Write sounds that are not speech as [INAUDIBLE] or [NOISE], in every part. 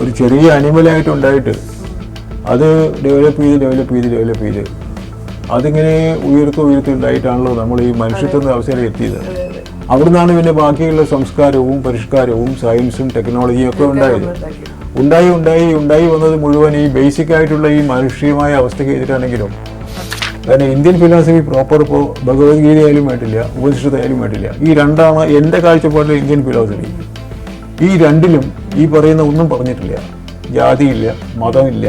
ഒരു ചെറിയ അനിമലായിട്ട് ഉണ്ടായിട്ട് അത് ഡെവലപ്പ് ചെയ്ത് ഡെവലപ്പ് ചെയ്ത് ഡെവലപ്പ് ചെയ്ത് അതിങ്ങനെ ഉയർത്തി ഉയർത്തി ഉണ്ടായിട്ടാണല്ലോ നമ്മൾ ഈ മനുഷ്യത്വ അവസരം എത്തിയത്. അവിടുന്നാണ് പിന്നെ ബാക്കിയുള്ള സംസ്കാരവും പരിഷ്കാരവും സയൻസും ടെക്നോളജിയും ഒക്കെ ഉണ്ടായത്. ഉണ്ടായി ഉണ്ടായി ഉണ്ടായി വന്നത് മുഴുവൻ ഈ ബേസിക് ആയിട്ടുള്ള ഈ മനുഷ്യമായ അവസ്ഥയ്ക്ക് എതിരാണെങ്കിലും കാരണം ഇന്ത്യൻ ഫിലോസഫി പ്രോപ്പർ ഇപ്പോൾ ഭഗവത്ഗീതയായാലും വേണ്ടില്ല ഉപനിഷത്തായാലും വേണ്ടില്ല ഈ രണ്ടാണ് എന്റെ കാഴ്ചപ്പാടിൽ ഇന്ത്യൻ ഫിലോസഫി ഈ രണ്ടിലും ഈ പറയുന്ന ഒന്നും പറഞ്ഞിട്ടില്ല. ജാതിയില്ല മതമില്ല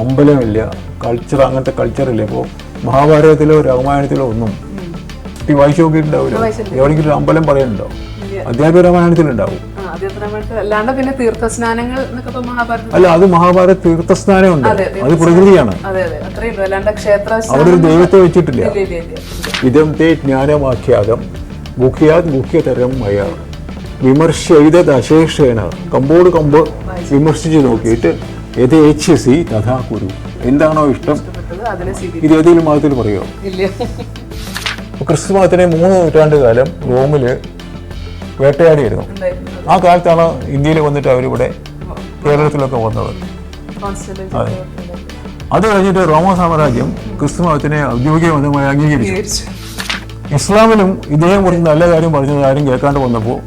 അമ്പലമില്ല കൾച്ചർ അങ്ങനത്തെ കൾച്ചറില്ല ഇപ്പോൾ മഹാഭാരതത്തിലോ രാമായണത്തിലോ ഒന്നും ഈ വായിച്ചു നോക്കിയിട്ടുണ്ടാവില്ല. എവിടെയെങ്കിലും ഒരു അമ്പലം പറയുന്നുണ്ടോ? അധ്യാപക രാമായണത്തിലുണ്ടാവും. അല്ല അത് മഹാഭാരത തീർത്ഥസ്നാനം ഉണ്ട് അത്. പ്രകൃതിയാണ്. അവിടെ ഒരു ദൈവത്തെ വെച്ചിട്ടില്ല. ഇതം തേ ജ്ഞാനമാഖ്യാതം. മുഖ്യാത് മുഖ്യതരം മയ വിമർശയിതത് അശേഷേണ കമ്പോട് കമ്പ് വിമർശിച്ച് നോക്കിയിട്ട് യഥേച്ഛസി തഥാ കുരു. എന്താണോ ഇഷ്ടം? ഇത് ഏതെങ്കിലും മതത്തിൽ പറയുമോ ക്രിസ്തു മതത്തിനെ മൂന്ന് നൂറ്റാണ്ട് കാലം റോമിൽ വേട്ടയാടിയിരുന്നു. ആ കാലത്താണ് ഇന്ത്യയിൽ വന്നിട്ട് അവരിവിടെ കേരളത്തിലൊക്കെ വന്നത്. അതെ. അത് കഴിഞ്ഞിട്ട് റോമ സാമ്രാജ്യം ക്രിസ്തു മതത്തിനെ ഔദ്യോഗിക മതമായി അംഗീകരിച്ചു. ഇസ്ലാമിലും ഇദ്ദേഹം കുറിച്ച് നല്ല കാര്യം പറഞ്ഞത് ആരും കേൾക്കാണ്ട് വന്നപ്പോൾ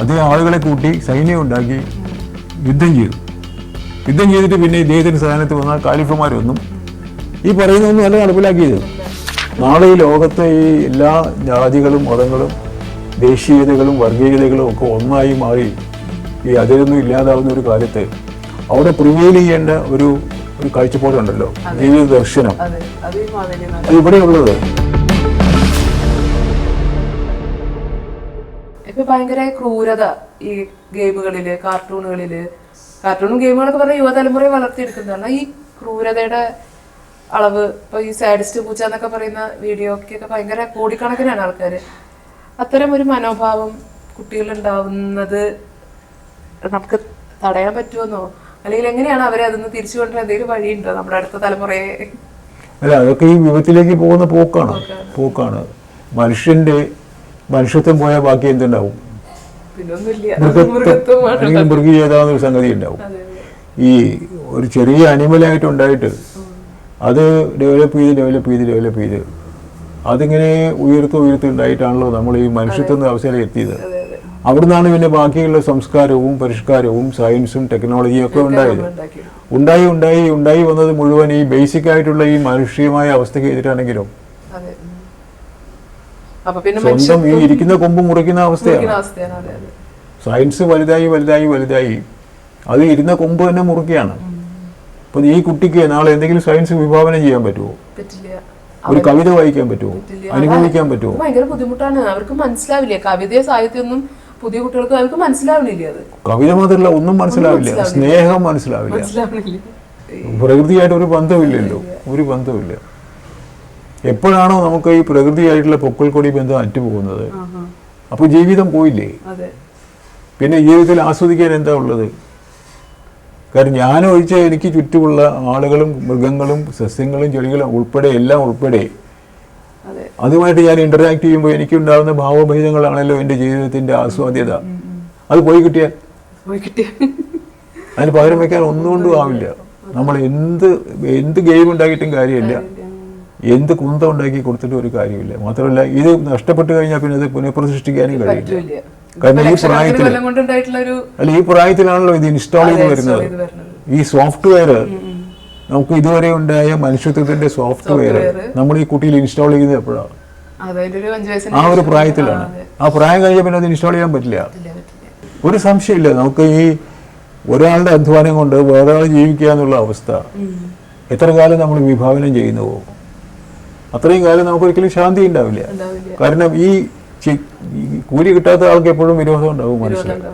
അദ്ദേഹം ആളുകളെ കൂട്ടി സൈന്യം ഉണ്ടാക്കി യുദ്ധം ചെയ്തു. യുദ്ധം ചെയ്തിട്ട് പിന്നെ ഇദ്ദേഹത്തിന് സ്ഥാനത്ത് വന്ന കാലിഫമാരൊന്നും ഈ പറയുന്നതൊന്നും അല്ല നടപ്പിലാക്കിയത്. നാളെ ഈ ലോകത്തെ ഈ എല്ലാ ജാതികളും മതങ്ങളും ദേശീയതകളും വർഗീയതകളും ഒക്കെ ഒന്നായി മാറി ഈ അതിലൊന്നും ഇല്ലാതാവുന്ന ഒരു കാലത്ത് അവിടെ പ്രിവെയിൽ ചെയ്യേണ്ട ഒരു ഒരു കാഴ്ചപ്പാടുണ്ടല്ലോ ജീവിത ദർശനം. അത് ഇവിടെയുള്ളത്. ഇപ്പൊ ഭയങ്കര ക്രൂരത ഈ ഗെയിമുകളിൽ കാർട്ടൂണുകളിൽ. കാർട്ടൂണും ഗെയിമുകളൊക്കെ പറഞ്ഞ യുവതലമുറയെ വളർത്തിയെടുക്കുന്നതാണ്. ഈ ക്രൂരതയുടെ അളവ് ഇപ്പൊ ഈ സാഡിസ്റ്റ് പൂച്ച എന്നൊക്കെ പറയുന്ന വീഡിയോക്കൊക്കെ ഭയങ്കര കോടിക്കണക്കിനാണ് ആൾക്കാര്. അത്തരം ഒരു മനോഭാവം കുട്ടികളിൽ ഉണ്ടാവുന്നത് നമുക്ക് തടയാൻ പറ്റുമെന്നോ അല്ലെങ്കിൽ എങ്ങനെയാണ് അവരെ അതിന്ന് തിരിച്ചു കൊണ്ടുവരാൻ എന്തെങ്കിലും വഴിയുണ്ടോ നമ്മുടെ അടുത്ത തലമുറയെ? അല്ല അതൊക്കെ ഈ വിപത്തിലേക്ക് പോകുന്ന പോക്കാണ്. പോക്കാണ്. മനുഷ്യന്റെ മനുഷ്യത്വം പോയാൽ ബാക്കി എന്തുണ്ടാവും? മൃഗത്വം. മൃഗീയതാന്നൊരു സംഗതി ഉണ്ടാവും ഈ ഒരു ചെറിയ അനിമലായിട്ട് ഉണ്ടായിട്ട് അത് ഡെവലപ്പ് ചെയ്ത് ഡെവലപ്പ് ചെയ്ത് ഡെവലപ്പ് ചെയ്ത് അതിങ്ങനെ ഉയർത്ത് ഉയർത്തി ഉണ്ടായിട്ടാണല്ലോ നമ്മൾ ഈ മനുഷ്യത്വം അവസരം എത്തിയത്. അവിടുന്നാണ് പിന്നെ ബാക്കിയുള്ള സംസ്കാരവും പരിഷ്കാരവും സയൻസും ടെക്നോളജിയും ഒക്കെ ഉണ്ടായത്. ഉണ്ടായി ഉണ്ടായി ഉണ്ടായി വന്നത് മുഴുവൻ ഈ ബേസിക് ആയിട്ടുള്ള ഈ മാനുഷികമായ അവസ്ഥയ്ക്ക് എതിരാണെങ്കിലും. അപ്പൊ പിന്നെ സ്വന്തം ഈ ഇരിക്കുന്ന കൊമ്പ് മുറിക്കുന്ന അവസ്ഥയാണ്. സയൻസ് വലുതായി വലുതായി വലുതായി. അത് ഇരുന്ന കൊമ്പ് തന്നെ മുറുക്കുകയാണ് അപ്പൊ ഈ കുട്ടിക്ക് നാളെ എന്തെങ്കിലും സയൻസ് വിഭാവനം ചെയ്യാൻ പറ്റുമോ? ഒരു കവിത വായിക്കാൻ പറ്റുമോ. അനുഭവിക്കാൻ പറ്റുമോ? ഭയങ്കര ബുദ്ധിമുട്ടാണ്. അവർക്ക് മനസ്സിലാവില്ല. കവിതയെ സാഹിത്യമൊന്നും പുതിയ കുട്ടികൾക്ക് അവർക്ക് മനസ്സിലാവില്ല അത്. കവിത മാത്രമല്ല ഒന്നും മനസ്സിലാവില്ല. സ്നേഹം മനസ്സിലാവില്ല. പ്രകൃതിയായിട്ട് ഒരു ബന്ധമില്ലല്ലോ. ഒരു ബന്ധമില്ല. എപ്പോഴാണോ നമുക്ക് ഈ പ്രകൃതിയായിട്ടുള്ള പൊക്കൽക്കൊടി ബന്ധം അറ്റുപോകുന്നത്. അപ്പൊ അപ്പോൾ ജീവിതം പോയില്ലേ? പിന്നെ ജീവിതത്തിൽ ആസ്വദിക്കാൻ എന്താ ഉള്ളത്? കാരണം ഞാൻ ഒഴിച്ച എനിക്ക് ചുറ്റുമുള്ള ആളുകളും മൃഗങ്ങളും സസ്യങ്ങളും ചെടികളും ഉൾപ്പെടെ എല്ലാം ഉൾപ്പെടെ അതെ. അതുമായിട്ട് ഞാൻ ഇന്ററാക്ട് ചെയ്യുമ്പോൾ എനിക്ക് ഉണ്ടാകുന്ന ഭാവഭേദങ്ങളാണല്ലോ എന്റെ ജീവിതത്തിന്റെ ആസ്വാദ്യത. അത് പോയി കിട്ടിയാൽ? അതിന് പകരം വയ്ക്കാൻ ഒന്നുകൊണ്ടും ആവില്ല. നമ്മൾ എന്ത് എന്ത് ഗെയിം ഉണ്ടാക്കിയിട്ടും കാര്യമില്ല. എന്ത് കുന്ത ഉണ്ടാക്കി കൊടുത്തിട്ട് ഒരു കാര്യമില്ല മാത്രമല്ല ഇത് നഷ്ടപ്പെട്ടു കഴിഞ്ഞാൽ പിന്നെ അത് പുനഃപ്രതിഷ്ഠിക്കാനും കഴിയില്ല. കാരണം ഈ പ്രായത്തിൽ അല്ല ഈ പ്രായത്തിലാണല്ലോ ഇത് ഇൻസ്റ്റാൾ ചെയ്ത് വരുന്നത്. ഈ സോഫ്റ്റ്വെയർ നമുക്ക് ഇതുവരെ ഉണ്ടായ മനുഷ്യത്വത്തിന്റെ സോഫ്റ്റ്വെയർ നമ്മൾ ഈ കുട്ടിയിൽ ഇൻസ്റ്റാൾ ചെയ്യുന്നത് എപ്പോഴാണ്? ആ ഒരു പ്രായത്തിലാണ്. ആ പ്രായം കഴിഞ്ഞാൽ പിന്നെ അത് ഇൻസ്റ്റാൾ ചെയ്യാൻ പറ്റില്ല. ഒരു സംശയമില്ല. നമുക്ക് ഈ ഒരാളുടെ അധ്വാനം കൊണ്ട് വേറൊരാൾ ജീവിക്കുക എന്നുള്ള അവസ്ഥ. എത്ര കാലം നമ്മൾ വിഭാവനം ചെയ്യുന്നുവോ? അത്രയും കാലം നമുക്ക് ഒരിക്കലും ശാന്തി ഉണ്ടാവില്ല. കാരണം ഈ കൂലി കിട്ടാത്ത ആൾക്ക് എപ്പോഴും വിരോധം ഉണ്ടാവും ഉണ്ടാവില്ല.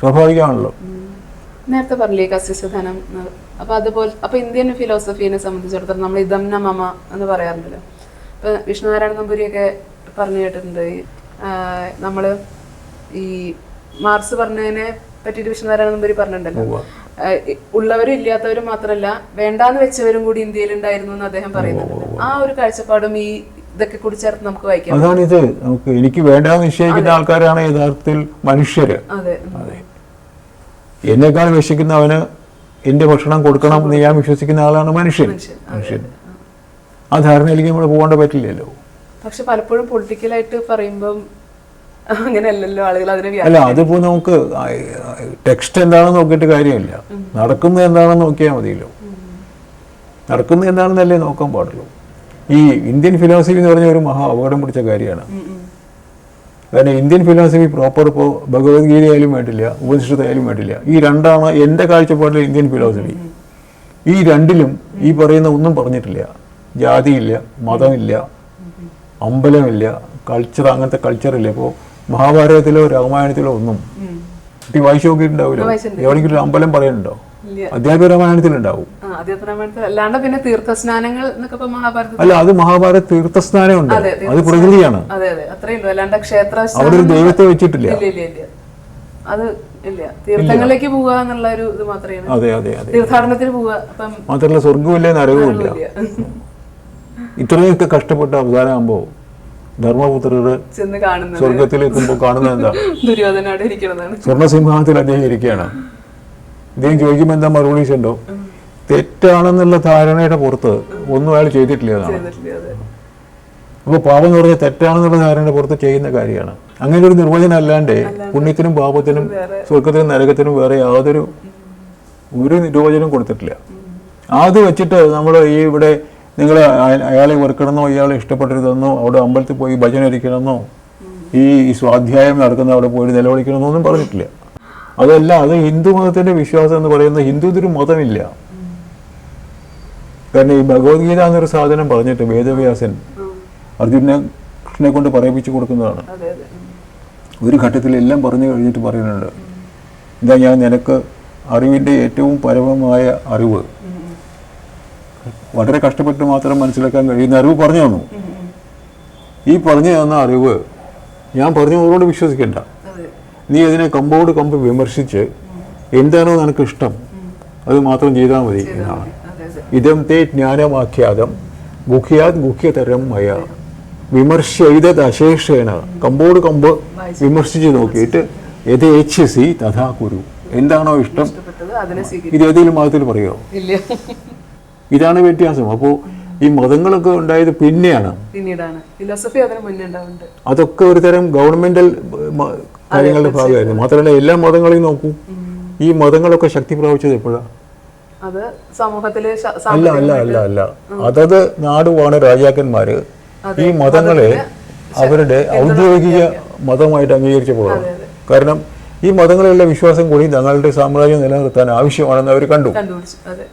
സ്വാഭാവികമാണല്ലോ. നേരത്തെ പറഞ്ഞില്ലേ കസ്യസധനം അപ്പൊ അതുപോലെ അപ്പൊ ഇന്ത്യൻ ഫിലോസഫീനെ സംബന്ധിച്ചിടത്തോളം നമ്മൾ ഇതംന മമ എന്ന് പറയാറുണ്ടല്ലോ. ഇപ്പൊ വിഷ്ണുനാരായണ നമ്പൂരിയൊക്കെ പറഞ്ഞു കേട്ടിട്ടുണ്ട്. നമ്മൾ ഈ മാർസ് പറഞ്ഞതിനെ പറ്റിയിട്ട് വിഷ്ണുനാരായണ നമ്പൂരി പറഞ്ഞിട്ടുണ്ടല്ലോ. ഉള്ളവരും ഇല്ലാത്തവരും മാത്രമല്ല വേണ്ടാന്ന് വെച്ചവരും കൂടി ഇന്ത്യയിൽ ഉണ്ടായിരുന്നു എന്ന് അദ്ദേഹം പറയുന്നുണ്ട്. ആ ഒരു കാഴ്ചപ്പാടും ഈ ഇതൊക്കെ കൂടി ചേർത്ത് നമുക്ക് വായിക്കാം. അതാണ് ഇത് നമുക്ക് എനിക്ക് വേണ്ട നിശ്ചയിക്കുന്ന ആൾക്കാരാണ് യഥാർത്ഥത്തിൽ മനുഷ്യര്. അതെ. എന്നെക്കാൾ വിശ്വസിക്കുന്നവന് എന്റെ ഭക്ഷണം കൊടുക്കണം എന്ന് ഞാൻ വിശ്വസിക്കുന്ന ആളാണ് മനുഷ്യൻ. മനുഷ്യൻ. ആ ധാരണയിലേക്ക് നമ്മൾ പോകേണ്ട പറ്റില്ലല്ലോ. പക്ഷെ പലപ്പോഴും പൊളിറ്റിക്കലായിട്ട് പറയുമ്പം അങ്ങനെയല്ലല്ലോ ആളുകൾ അതിനെ അല്ല അതിപ്പോ നമുക്ക് ടെക്സ്റ്റ് എന്താണെന്ന് നോക്കിയിട്ട് കാര്യമില്ല. നടക്കുന്നത് എന്താണെന്ന് നോക്കിയാൽ മതിയല്ലോ. നടക്കുന്നത് എന്താണെന്നല്ലേ നോക്കാൻ പാടുള്ളൂ. ഈ ഇന്ത്യൻ ഫിലോസഫി എന്ന് പറഞ്ഞ ഒരു മഹാ അപകടം പിടിച്ച കാര്യമാണ്. കാരണം ഇന്ത്യൻ ഫിലോസഫി പ്രോപ്പർ ഇപ്പോൾ ഭഗവത്ഗീതയായാലും വേണ്ടില്ല ഉപനിഷത്തായാലും വേണ്ടില്ല. ഈ രണ്ടാണ് എന്റെ കാഴ്ചപ്പാടിൽ ഇന്ത്യൻ ഫിലോസഫി ഈ രണ്ടിലും ഈ പറയുന്ന ഒന്നും പറഞ്ഞിട്ടില്ല. ജാതിയില്ല മതമില്ല അമ്പലമില്ല കൾച്ചർ അങ്ങനത്തെ കൾച്ചറില്ല ഇപ്പോൾ മഹാഭാരതത്തിലോ രാമായണത്തിലോ ഒന്നും. കുട്ടി വായിച്ചു നോക്കിയിട്ടുണ്ടാവില്ല. എവിടെയെങ്കിലും അമ്പലം പറയുന്നുണ്ടോ അധ്യാത്മ രാമായണത്തിലുണ്ടാവും. അല്ലാണ്ട് പിന്നെ തീർത്ഥസ്നാനങ്ങൾ അല്ല അത് മഹാഭാരത തീർത്ഥസ്നാനുണ്ട് അതെ, അത് പ്രകൃതിയാണ് അവിടെ ഒരു ദൈവത്തെ വെച്ചിട്ടില്ല. അത് ഇല്ല. തീർത്ഥങ്ങളിലേക്ക് പോവുക എന്നുള്ള ഒരു ഇത് മാത്രമേ അതെ അതെ അതെ. തീർത്ഥാടനത്തിന് പോവുക മാത്രമല്ല സ്വർഗമില്ല നരകവുമില്ല. ഇത്രയൊക്കെ കഷ്ടപ്പെട്ട അവസാനമാകുമ്പോൾ ധർമ്മപുത്ര സ്വർഗത്തിൽ സ്വർഗത്തിലെത്തുമ്പോൾ കാണുന്നത് എന്താ? ദുര്യോധനോടെ ഇരിക്കുന്നതാണ് സ്വർണസിംഹാസനത്തിൽ അദ്ദേഹം ഇരിക്കുകയാണ്. ഇദ്ദേഹം ചോദിക്കുമ്പോൾ എന്താ മറുപടി ഉണ്ടോ തെറ്റാണെന്നുള്ള ധാരണയുടെ പുറത്ത് ഒന്നും അയാൾ ചെയ്തിട്ടില്ല എന്നാണ്. അപ്പോൾ പാപം എന്ന് പറഞ്ഞാൽ തെറ്റാണെന്നുള്ള ധാരണയുടെ പുറത്ത് ചെയ്യുന്ന കാര്യമാണ്. അങ്ങനെ ഒരു നിർവചനം അല്ലാണ്ട് പുണ്യത്തിനും പാപത്തിനും സ്വർഗത്തിനും നരകത്തിനും വേറെ യാതൊരു ഒരു നിർവചനം കൊടുത്തിട്ടില്ല. അത് വെച്ചിട്ട് നമ്മൾ ഈ ഇവിടെ നിങ്ങൾ അയാളെ വെറുക്കണമെന്നോ ഇയാളെ ഇഷ്ടപ്പെടരുതെന്നോ അവിടെ അമ്പലത്തിൽ പോയി ഭജന ഇരിക്കണമെന്നോ ഈ സ്വാധ്യായം നടക്കുന്ന അവിടെ പോയി നിലവിളിക്കണമെന്നോ ഒന്നും പറഞ്ഞിട്ടില്ല. അതല്ല അത് ഹിന്ദു മതത്തിന്റെ വിശ്വാസം എന്ന് പറയുന്നത് ഹിന്ദുവിന് മതമില്ല. കാരണം ഈ ഭഗവത്ഗീത എന്നൊരു സാധനം പറഞ്ഞിട്ട് വേദവ്യാസൻ അർജുനെ കൃഷ്ണനെ കൊണ്ട് പറയിപ്പിച്ചു കൊടുക്കുന്നതാണ്. ഒരു ഘട്ടത്തിൽ എല്ലാം പറഞ്ഞു കഴിഞ്ഞിട്ട് പറയുന്നുണ്ട്. എന്താ ഞാൻ നിനക്ക് അറിവിന്റെ ഏറ്റവും പരമമായ അറിവ്. വളരെ കഷ്ടപ്പെട്ട് മാത്രം മനസ്സിലാക്കാൻ കഴിയുന്ന അറിവ് പറഞ്ഞു തന്നു. ഈ പറഞ്ഞു തന്ന അറിവ് ഞാൻ പറഞ്ഞവരോട് വിശ്വസിക്കണ്ട. നീ അതിനെ കമ്പോട് കമ്പ് വിമർശിച്ച് എന്താണോ നിനക്ക് ഇഷ്ടം അത് മാത്രം ചെയ്താൽ മതി എന്നാണ്. ഇതം തേ ജ്ഞാനമാഖ്യാതം ഗുഹ്യാത് ഗുഹ്യതരം മയ. വിമർശയിതത് അശേഷേണ കമ്പോട് കമ്പ് വിമർശിച്ച് നോക്കിയിട്ട് യഥേച്ഛസി തഥാ കുരു. എന്താണോ ഇഷ്ടം? ഇത് ഏതെങ്കിലും മതത്തിൽ പറയോ? ഇതാണ് വ്യത്യാസം. അപ്പോൾ ഈ മതങ്ങളൊക്കെ ഉണ്ടായത് പിന്നെയാണ്. അതൊക്കെ ഒരു തരം ഗവൺമെന്റൽ കാര്യങ്ങളുടെ ഭാഗമായിരുന്നു. മാത്രമല്ല എല്ലാ മതങ്ങളെയും നോക്കൂ. ഈ മതങ്ങളൊക്കെ ശക്തി പ്രാപിച്ചത് എപ്പോഴാണ് അത് സമൂഹത്തിലെ അല്ല അല്ല അല്ല അല്ല. അതത് നാടുവാണ് രാജാക്കന്മാര് ഈ മതങ്ങളെ അവരുടെ ഔദ്യോഗിക മതമായിട്ട് അംഗീകരിച്ചു പോകണം കാരണം ഈ മതങ്ങളിലുള്ള വിശ്വാസം കൂടി തങ്ങളുടെ സാമ്രാജ്യം നിലനിർത്താൻ ആവശ്യമാണെന്ന് അവർ കണ്ടു. അതെ.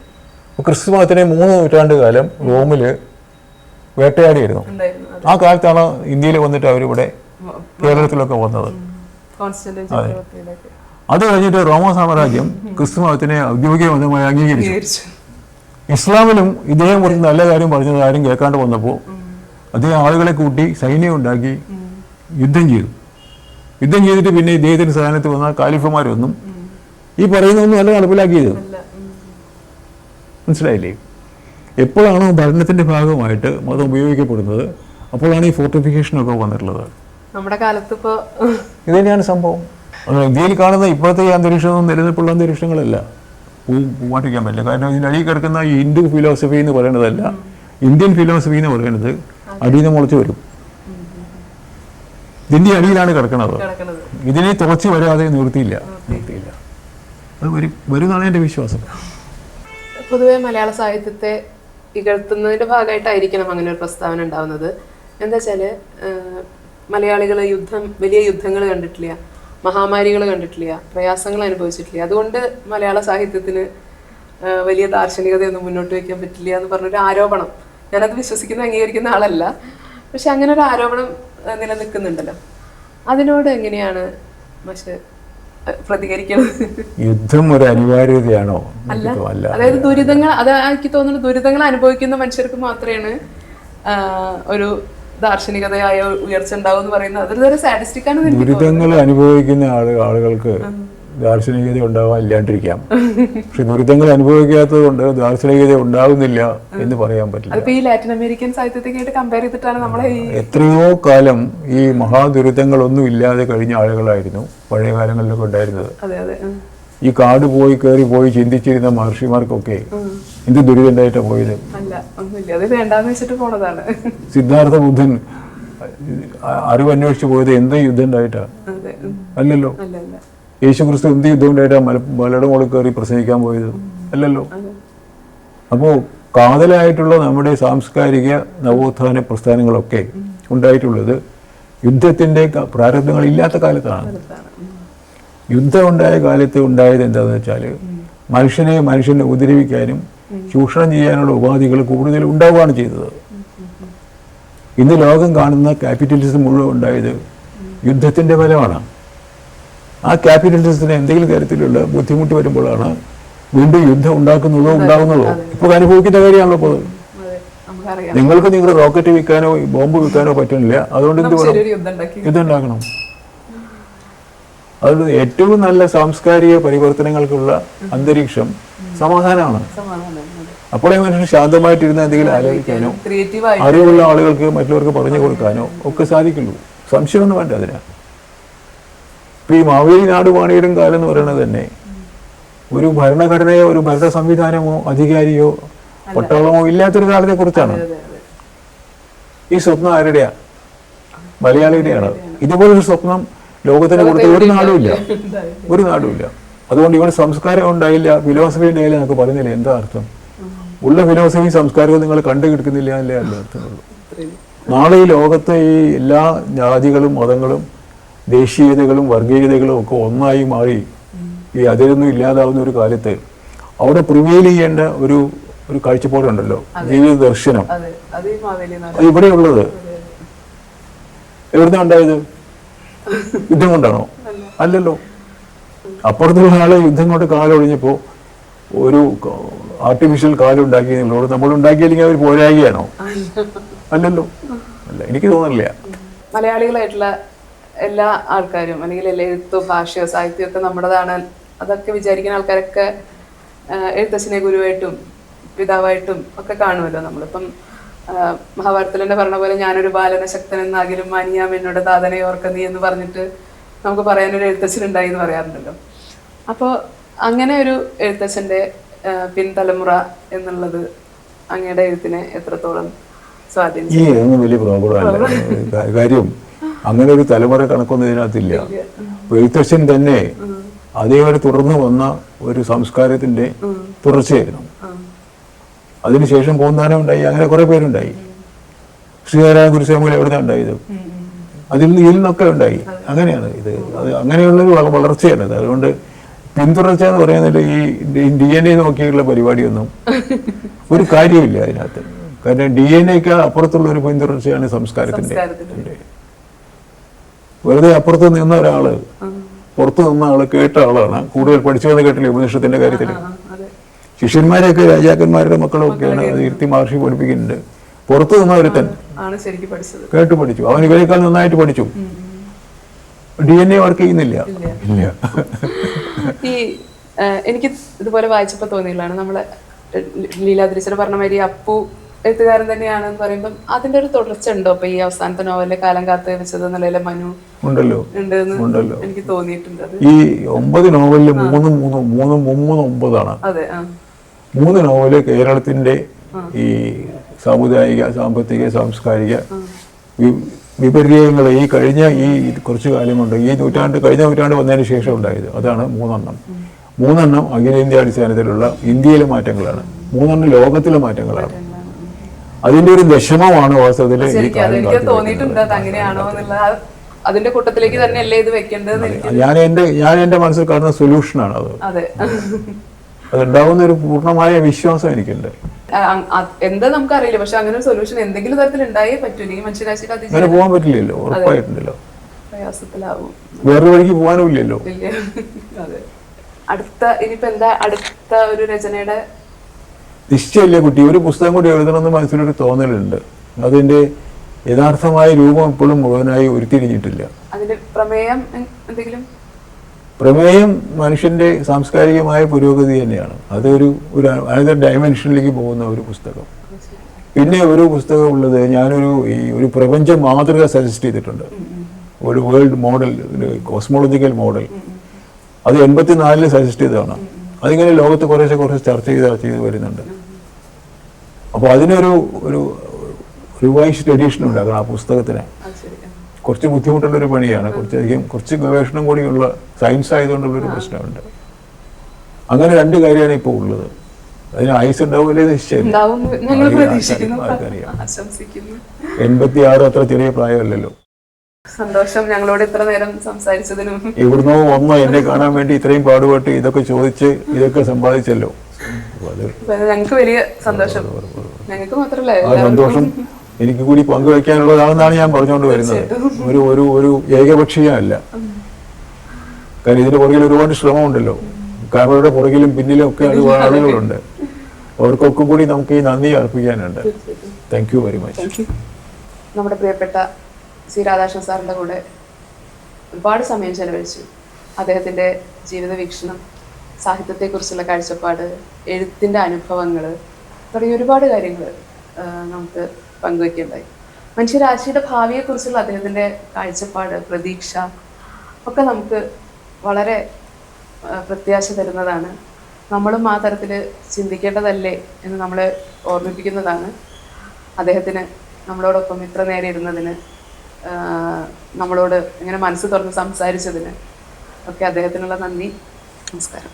ക്രിസ്തു മതത്തിനെ മൂന്ന് നൂറ്റാണ്ട് കാലം റോമിൽ വേട്ടയാടിയിരുന്നു. ആ കാലത്താണ് ഇന്ത്യയിൽ വന്നിട്ട് അവരിവിടെ കേരളത്തിലൊക്കെ വന്നത്. ചക്രവർത്തിയിലൊക്കെ. അത് കഴിഞ്ഞിട്ട് റോമ സാമ്രാജ്യം ക്രിസ്തു മതത്തിനെ ഔദ്യോഗിക മതമായി അംഗീകരിച്ചു. ഇസ്ലാമിലും ഇദ്ദേഹം കുറച്ച് നല്ല കാര്യം പറഞ്ഞത് ആരും കേൾക്കാണ്ട് വന്നപ്പോൾ അദ്ദേഹം ആളുകളെ കൂട്ടി സൈന്യം ഉണ്ടാക്കി യുദ്ധം ചെയ്തു. യുദ്ധം ചെയ്തിട്ട് പിന്നെ ഇദ്ദേഹത്തിന് സ്ഥാനത്ത് വന്ന കാലിഫമാരൊന്നും ഈ പറയുന്നൊന്നും അല്ല നടപ്പിലാക്കിയത്. മനസ്സിലായില്ലേ? എപ്പോഴാണോ ഭരണത്തിന്റെ ഭാഗമായിട്ട് മതം ഉപയോഗിക്കപ്പെടുന്നത് അപ്പോഴാണ് ഈ ഫോർട്ടിഫിക്കേഷൻ ഒക്കെ വന്നിട്ടുള്ളത്. നമ്മുടെ കാലത്ത് ഇപ്പോ ഇത് തന്നെയാണ് സംഭവം. ഇന്ത്യയിൽ കാണുന്ന ഇപ്പോഴത്തെ ഈ അന്തരീക്ഷമൊന്നും നിലനിൽപ്പുള്ള അന്തരീക്ഷങ്ങളല്ല. പൂ- പൂവാട്ടിക്കാൻ പറ്റില്ല. കാരണം ഇതിന്റെ അടിയിൽ കിടക്കുന്ന ഈ ഹിന്ദു ഫിലോസഫി എന്ന് പറയുന്നതല്ല. ഇന്ത്യൻ ഫിലോസഫി എന്ന് പറയുന്നത് അടിയിൽ നിന്ന് മുളച്ച് വരും. ഇതിന്റെ അടിയിലാണ് കിടക്കുന്നത് ഇതിനെ തുറച്ച് വരാതെ നിവൃത്തിയില്ല നിവൃത്തിയില്ല അത് വരും വരുന്നതാണ് എന്റെ വിശ്വാസം. പൊതുവെ മലയാള സാഹിത്യത്തെ ഇകഴ്ത്തുന്നതിന്റെ ഭാഗമായിട്ടായിരിക്കണം അങ്ങനെ ഒരു പ്രസ്താവന ഉണ്ടാവുന്നത്. എന്താ വെച്ചാൽ മലയാളികൾ യുദ്ധം വലിയ യുദ്ധങ്ങൾ കണ്ടിട്ടില്ല. മഹാമാരികൾ കണ്ടിട്ടില്ല പ്രയാസങ്ങൾ അനുഭവിച്ചിട്ടില്ല. അതുകൊണ്ട് മലയാള സാഹിത്യത്തിന് വലിയ ദാർശനികതയൊന്നും മുന്നോട്ട് വയ്ക്കാൻ പറ്റില്ല എന്ന് പറഞ്ഞൊരു ആരോപണം. ഞാനത് വിശ്വസിക്കുന്ന അംഗീകരിക്കുന്ന ആളല്ല. പക്ഷെ അങ്ങനെ ഒരു ആരോപണം നിലനിൽക്കുന്നുണ്ടല്ലോ. അതിനോട് എങ്ങനെയാണ് പക്ഷെ പ്രതികരിക്കുന്നത്? യുദ്ധം ഒരു അനിവാര്യതയാണോ? അല്ല. അതായത് ദുരിതങ്ങൾ അത് എനിക്ക് തോന്നുന്നു ദുരിതങ്ങൾ അനുഭവിക്കുന്ന മനുഷ്യർക്ക് മാത്രമാണ് ഒരു ദാർശനികതയായ ഉയർച്ച ഉണ്ടാവും എന്ന് പറയുന്നത് അതൊരു തരം സാറ്റിസ്റ്റിക് ആണ് ദുരിതങ്ങൾ അനുഭവിക്കുന്ന ആൾ ആളുകൾക്ക് ദാർശനികത ഉണ്ടാവാൻ ഇല്ലാണ്ടിരിക്കാം. പക്ഷെ ദുരിതങ്ങൾ അനുഭവിക്കാത്തത് കൊണ്ട് ദാർശനികത ഉണ്ടാകുന്നില്ല എന്ന് പറയാൻ പറ്റില്ല. ഈ ലാറ്റിൻ അമേരിക്കൻ സാഹിത്യത്തെയായിട്ട് കമ്പയർ ചെയ്തിട്ടാണ് നമ്മളെ ഈ എത്രയോ കാലം ഈ മഹാദുരിതങ്ങളൊന്നും ഇല്ലാതെ കഴിഞ്ഞ ആളുകളായിരുന്നു പഴയ കാലങ്ങളിലൊക്കെ ഉണ്ടായിരുന്നത്. ഈ കാട് പോയി കയറി പോയി ചിന്തിച്ചിരുന്ന മഹർഷിമാർക്കൊക്കെ എന്ത് ദുരിതണ്ടായിട്ടാണ് പോയത്. സിദ്ധാർത്ഥ ബുദ്ധൻ അറിവ് അന്വേഷിച്ച് പോയത് എന്ത് യുദ്ധം ഉണ്ടായിട്ടാ അല്ലല്ലോ. അല്ല അല്ല യേശു ക്രിസ്തു എന്ത് യുദ്ധം ഉണ്ടായിട്ടാ മല മലയുടെ മുകളിൽ കയറി പ്രസംഗിക്കാൻ പോയത്? അല്ലല്ലോ. അപ്പോ അപ്പോൾ കാതലായിട്ടുള്ള നമ്മുടെ സാംസ്കാരിക നവോത്ഥാന പ്രസ്ഥാനങ്ങളൊക്കെ ഉണ്ടായിട്ടുള്ളത് യുദ്ധത്തിന്റെ പ്രാരംഭങ്ങൾ ഇല്ലാത്ത കാലത്താണ്. യുദ്ധമുണ്ടായ യുദ്ധം ഉണ്ടായ കാലത്ത് ഉണ്ടായത് എന്താണെന്ന് വെച്ചാൽ മനുഷ്യനെ മനുഷ്യനെ ഉപദ്രവിക്കാനും ചൂഷണം ചെയ്യാനുള്ള ഉപാധികൾ കൂടുതൽ ഉണ്ടാവുകയാണ് ചെയ്തത്. ഇന്ന് ലോകം കാണുന്ന ക്യാപിറ്റലിസം മുഴുവൻ ഉണ്ടായത് യുദ്ധത്തിന്റെ ഫലമാണ്. ആ ക്യാപിറ്റലിസത്തിന് എന്തെങ്കിലും തരത്തിലുള്ള ബുദ്ധിമുട്ട് വരുമ്പോഴാണ് വീണ്ടും യുദ്ധം ഉണ്ടാക്കുന്നതോ ഉണ്ടാകുന്നതോ ഇപ്പോൾ അനുഭവിക്കുന്ന കാര്യമാണല്ലോ ഇപ്പോൾ നിങ്ങൾക്ക് നിങ്ങൾ റോക്കറ്റ് വിൽക്കാനോ ബോംബ് വിൽക്കാനോ പറ്റുന്നില്ല. അതുകൊണ്ട് എന്ത് വേണം? യുദ്ധം ഉണ്ടാക്കണം. അതുകൊണ്ട് ഏറ്റവും നല്ല സാംസ്കാരിക പരിവർത്തനങ്ങൾക്കുള്ള അന്തരീക്ഷം സമാധാനമാണ്. അപ്പോഴേ മനുഷ്യൻ ശാന്തമായിട്ടിരുന്ന് എന്തെങ്കിലും ആലോചിക്കാനോ അറിവുള്ള ആളുകൾക്ക് മറ്റുള്ളവർക്ക് പറഞ്ഞു കൊടുക്കാനോ ഒക്കെ സാധിക്കുള്ളൂ. സംശയമൊന്നും വേണ്ട അതിന്. ഇപ്പൊ ഈ മാവേലി നാട് പാണിയുടെ കാലം എന്ന് പറയുന്നത് തന്നെ ഒരു ഭരണഘടനയോ ഒരു ഭരണ സംവിധാനമോ അധികാരിയോ പട്ടാളമോ ഇല്ലാത്തൊരു കാലത്തെ കുറിച്ചാണ്. ഈ സ്വപ്നം ആരുടെയാ? മലയാളിയുടെയാണ്. ഇതുപോലൊരു സ്വപ്നം ലോകത്തിന് കൊടുത്ത ഒരു നാടുമില്ല. ഒരു നാടുമില്ല അതുകൊണ്ട് ഇവിടെ സംസ്കാരം ഉണ്ടായില്ല ഫിലോസഫി ഉണ്ടായില്ല എന്നൊക്കെ പറയുന്നില്ല എന്താ അർത്ഥം? ഉള്ള ഫിലോസഫി സംസ്കാരവും നിങ്ങൾ കണ്ടുകിടക്കുന്നില്ല എന്നല്ലേ അല്ലേ അർത്ഥമുള്ളൂ നാളെ ഈ ലോകത്തെ ഈ എല്ലാ ജാതികളും മതങ്ങളും ദേശീയതകളും വർഗീയതകളും ഒക്കെ ഒന്നായി മാറി ഈ അതിലൊന്നും ഇല്ലാതാവുന്ന ഒരു കാലത്ത് അവിടെ പ്രിവെയിൽ ചെയ്യേണ്ട ഒരു ഒരു കാഴ്ചപ്പാടുണ്ടല്ലോ ജീവിത ദർശനം. അത്. ഇവിടെയുള്ളത് എവിടുന്നാ ഉണ്ടായത്? യുദ്ധം കൊണ്ടാണോ? അല്ലല്ലോ. അപ്പുറത്തുള്ള ആളെ യുദ്ധം കൊണ്ട് കാലൊഴിഞ്ഞപ്പോ ഒരു ആർട്ടിഫിഷ്യൽ കാലുണ്ടാക്കി നിങ്ങളോട് നമ്മൾ ഉണ്ടാക്കിയില്ലെങ്കിൽ അവർ പോരായികയാണോ [LAUGHS] അല്ലല്ലോ. അല്ല എനിക്ക് തോന്നുന്നില്ല. മലയാളികളായിട്ടുള്ള എല്ലാ ആൾക്കാരും അല്ലെങ്കിൽ എഴുത്തോ ഭാഷയോ സാഹിത്യമോ ഒക്കെ നമ്മുടേതാണ്. അതൊക്കെ വിചാരിക്കുന്ന ആൾക്കാരൊക്കെ എഴുത്തച്ഛനെ ഗുരുവായിട്ടും പിതാവായിട്ടും ഒക്കെ കാണുമല്ലോ നമ്മളിപ്പം മഹാഭാരതത്തിൽ തന്നെ പറഞ്ഞ പോലെ ഞാനൊരു ബാലന ശക്തൻ എന്നാകിലും മാനിയാം എന്നോട് താതനെ ഓർക്ക നീ എന്ന് പറഞ്ഞിട്ട് നമുക്ക് പറയാനൊരു എഴുത്തച്ഛൻ ഉണ്ടായി എന്ന് പറയാറുണ്ടല്ലോ. അപ്പോൾ അങ്ങനെ ഒരു എഴുത്തച്ഛന്റെ പിൻതലമുറ എന്നുള്ളത് അങ്ങയുടെ എഴുത്തിനെ എത്രത്തോളം സ്വാധീനിച്ചു? വലിയ കാര്യം അങ്ങനെ ഒരു തലമുറ കണക്കൊന്നും ഇതിനകത്തില്ല എഴുത്തച്ഛൻ തന്നെ അതേവരെ തുടർന്ന് വന്ന ഒരു സംസ്കാരത്തിന്റെ തുടർച്ചയായിരുന്നു. അതിനുശേഷം പോന്നാനം ഉണ്ടായി അങ്ങനെ കുറെ പേരുണ്ടായി. ശ്രീനാരായണ ഗുരുസ്വാമികൾ എവിടെ ഉണ്ടായത്? അതിൽ നിന്ന് ഇതിൽ നിന്നൊക്കെ ഉണ്ടായി. അങ്ങനെയാണ് ഇത്. അത് അങ്ങനെയുള്ളൊരു വള- വളർച്ചയാണ്. അതുകൊണ്ട് പിന്തുടർച്ച എന്ന് പറയുന്നത് ഈ ഡി എൻ എ നോക്കിയുള്ള പരിപാടിയൊന്നും ഒരു കാര്യമില്ല അതിനകത്ത്. കാരണം ഡി എൻ എക്ക് അപ്പുറത്തുള്ള ഒരു പിന്തുടർച്ചയാണ് സംസ്കാരത്തിന്റെ. വെറുതെ അപ്പുറത്ത് നിന്ന ഒരാൾ പുറത്തു നിന്ന ആൾ കേട്ട ആളാണ്. കൂടുതൽ പഠിച്ചു വന്ന് കേട്ടില്ല ഉപനിഷത്തിന്റെ കാര്യത്തിൽ ശിഷ്യന്മാരെയൊക്കെ രാജാക്കന്മാരുടെ മക്കളൊക്കെയാണ് ഒക്കെയാണ് കീർത്തി മഹർഷി പഠിപ്പിക്കുന്നുണ്ട്. പുറത്തു നിന്ന ഒരുത്തൻ ആണ് ശരിക്കും പഠിച്ചത്. കേട്ട് പഠിച്ചു. അവൻ ഇവരെക്കാൾ നന്നായിട്ട് പഠിച്ചു. ഡി എൻ എ വർക്ക് ചെയ്യുന്നില്ല. ഇല്ല. ഈ എനിക്ക് ഇതുപോലെ വായിച്ചപ്പോ തോന്നിയുള്ളതാണ് നമ്മളെ ലീലാദ്രിച്ചർ പറഞ്ഞ മാതിരി അപ്പു എഴുത്തുകാരൻ തന്നെയാണെന്ന് പറയുമ്പം അതിന്റെ ഒരു തുടർച്ച ഉണ്ടോ ഇപ്പൊ ഈ അവസാനത്തെ നോവലിലെ കാലം കാത്ത് വെച്ചത് എന്നുള്ളതിലെ മനു ഉണ്ടല്ലോ. ഉണ്ട് ഉണ്ടല്ലോ. എനിക്ക് തോന്നിയിട്ടുണ്ട് ഈ ഒമ്പത് നോവലിൽ മൂന്ന് മൂന്ന് മൂന്ന് മൂന്ന് ഒമ്പതാണ്. അതെ മൂന്ന് നോവൽ കേരളത്തിന്റെ ഈ സാമുദായിക സാമ്പത്തിക സാംസ്കാരിക വിപര്യങ്ങൾ ഈ കഴിഞ്ഞ ഈ കുറച്ച് കാലം കൊണ്ട് ഈ നൂറ്റാണ്ട് കഴിഞ്ഞ നൂറ്റാണ്ട് വന്നതിന് ശേഷം ഉണ്ടായത്. അതാണ് മൂന്നെണ്ണം. മൂന്നെണ്ണം അഖിലേന്ത്യാ അടിസ്ഥാനത്തിലുള്ള ഇന്ത്യയിലെ മാറ്റങ്ങളാണ്. മൂന്നെണ്ണം ലോകത്തിലെ മാറ്റങ്ങളാണ്. അതിന്റെ ഒരു ദശമമാണ് വാസ്തവത്തിൽ അതിന്റെ കൂട്ടത്തിലേക്ക് തന്നെയല്ലേ ഇത് വെക്കേണ്ടത് ഞാൻ എന്റെ ഞാൻ എന്റെ മനസ്സിൽ കാണുന്ന സൊല്യൂഷനാണ് അതെ. അതുണ്ടാവുന്ന ഒരു പൂർണമായ വിശ്വാസം എനിക്കുണ്ട്. എന്താ നമുക്കറിയില്ല. പക്ഷെ അങ്ങനെ ഒരു സൊല്യൂഷൻ എന്തെങ്കിലും തരത്തിൽ ഉണ്ടായേ പറ്റൂ. അല്ലെങ്കിൽ മനുഷ്യരാശിയുടെ അങ്ങനെ പോകാൻ പറ്റില്ലല്ലോ. ഉറപ്പായിട്ടുണ്ടല്ലോ. പ്രയാസത്തിലാവും. വേറൊരു വഴിക്ക് പോകാനും ഇല്ലല്ലോ അതെ. അടുത്ത ഇനിയിപ്പോ എന്താ അടുത്ത ഒരു രചനയുടെ? നിശ്ചയമില്ല കുട്ടി. ഒരു പുസ്തകം കൂടി എഴുതണമെന്ന് മനസ്സിലൊരു തോന്നലുണ്ട്. അതിന്റെ യഥാർത്ഥമായ രൂപം ഇപ്പോഴും മുഴുവനായി ഉരുത്തിരിഞ്ഞിട്ടില്ല. അതിന്റെ പ്രമേയം എന്തെങ്കിലും? പ്രമേയം മനുഷ്യന്റെ സാംസ്കാരികമായ പുരോഗതി തന്നെയാണ്. അതൊരു ഒരു അനദർ ഡയമെൻഷനിലേക്ക് പോകുന്ന ഒരു പുസ്തകം. പിന്നെ ഒരു പുസ്തകം ഉള്ളത് ഞാനൊരു ഈ ഒരു പ്രപഞ്ച മാതൃക സജസ്റ്റ് ചെയ്തിട്ടുണ്ട്. ഒരു വേൾഡ് മോഡൽ കോസ്മോളജിക്കൽ മോഡൽ. അത് എൺപത്തിനാലിൽ സജസ്റ്റ് ചെയ്തതാണ്. അതിങ്ങനെ ലോകത്ത് കുറേശ്ശെ കുറച്ച് ചർച്ച ചെയ്ത് ചെയ്ത് വരുന്നുണ്ട്. അപ്പോൾ അതിനൊരു ഒരു റിവൈസ്ഡ് എഡീഷൻ ഉണ്ടാക്കണം ആ പുസ്തകത്തിന്. കുറച്ച് ബുദ്ധിമുട്ടുള്ള ഒരു പണിയാണ്. കുറച്ചധികം കുറച്ച് ഗവേഷണം കൂടിയുള്ള സയൻസ് ആയതുകൊണ്ടുള്ളൊരു പ്രശ്നമുണ്ട്. അങ്ങനെ രണ്ട് കാര്യമാണ് ഇപ്പോൾ ഉള്ളത്. അതിന് ആയുസ് ഉണ്ടാവില്ലേ നിശ്ചയം എൺപത്തി ആറ് അത്ര ചെറിയ പ്രായമല്ലല്ലോ. സന്തോഷം. ഞങ്ങളോട് ഇത്ര നേരം സംസാരിച്ചതിനും. ഇവിടുന്ന് ഒന്നോ എന്നെ കാണാൻ വേണ്ടി ഇത്രയും പാടുപെട്ട് ഇതൊക്കെ ചോദിച്ച് ഇതൊക്കെ സമ്പാദിച്ചല്ലോ. ഞങ്ങൾക്ക് വലിയ സന്തോഷം. ഞങ്ങൾക്ക് മാത്രല്ല സന്തോഷം. എനിക്ക് കൂടി പങ്കുവയ്ക്കാനുള്ളതാണെന്നാണ് ഞാൻ പറഞ്ഞുകൊണ്ട് വരുന്നത്. ഒരു ഒരു ഒരു ഏകപക്ഷീയമല്ല. കാരണം ഇതിന് പുറകിൽ ഒരുപാട് ശ്രമമുണ്ടല്ലോ. കാമറയുടെ പുറകിലും പിന്നിലും ഒക്കെ ഒരുപാട് ആളുകളുണ്ട്. അവർക്കൊക്കെ കൂടി നമുക്ക് ഈ നന്ദി അർപ്പിക്കാനുണ്ട്. താങ്ക് യു വെരി മച്ച് നമ്മുടെ പ്രിയപ്പെട്ട സി രാധാകൃഷ്ണൻ സാറിന്റെ കൂടെ ഒരുപാട് സമയം ചെലവഴിച്ചു. അദ്ദേഹത്തിന്റെ ജീവിത വീക്ഷണം സാഹിത്യത്തെക്കുറിച്ചുള്ള കാഴ്ചപ്പാട് എഴുത്തിന്റെ അനുഭവങ്ങൾ തുടങ്ങിയ ഒരുപാട് കാര്യങ്ങൾ നമുക്ക് പങ്കുവയ്ക്കുകയുണ്ടായി മനുഷ്യരാശിയുടെ ഭാവിയെക്കുറിച്ചുള്ള അദ്ദേഹത്തിന്റെ കാഴ്ചപ്പാട് പ്രതീക്ഷ ഒക്കെ നമുക്ക് വളരെ പ്രത്യാശ തരുന്നതാണ്. നമ്മളും ആ തരത്തിൽ ചിന്തിക്കേണ്ടതല്ലേ എന്ന് നമ്മളെ ഓർമ്മിപ്പിക്കുന്നതാണ്. അദ്ദേഹത്തിന് നമ്മളോടൊപ്പം ഇത്ര നേരം ഇരുന്നതിന് നമ്മളോട് ഇങ്ങനെ മനസ്സ് തുറന്ന് സംസാരിച്ചതിന് ഒക്കെ അദ്ദേഹത്തിനുള്ള നന്ദി. നമസ്കാരം.